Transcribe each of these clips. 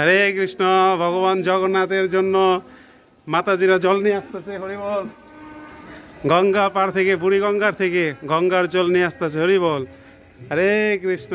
হরে কৃষ্ণ, ভগবান জগন্নাথের জন্য মাতাজিরা জল নিয়ে আসতেছে হরিবল গঙ্গা পার থেকে, বুড়ি গঙ্গার থেকে গঙ্গার জল নিয়ে আসতেছে হরিবল হরে Krishna.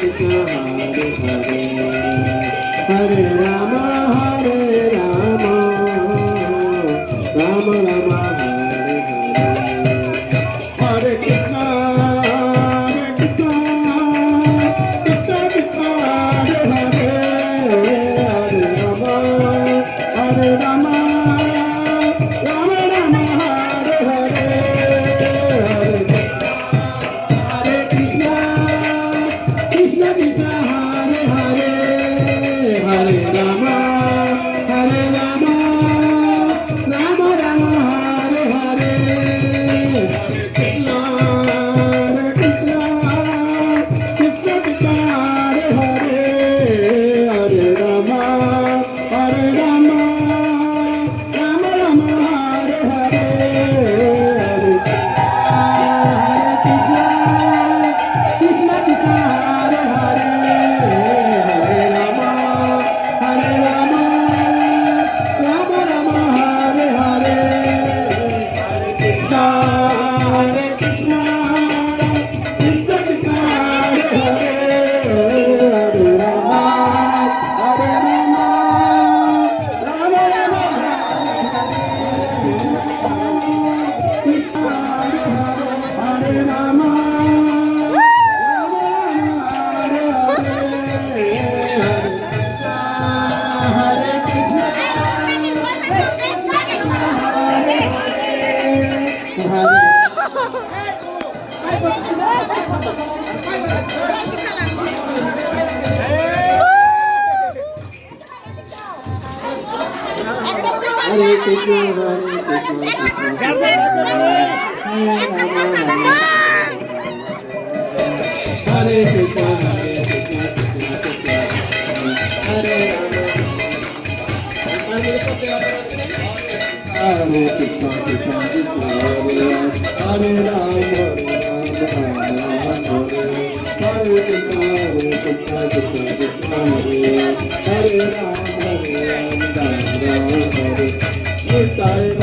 Yeah. me Hare Krishna, Hare Krishna, Krishna, Krishna, Hare Hare Krishna, Krishna Krishna, Hare Rama, Hare Rama, Hare Ram, Hare Ram, Ram Ram, Hare.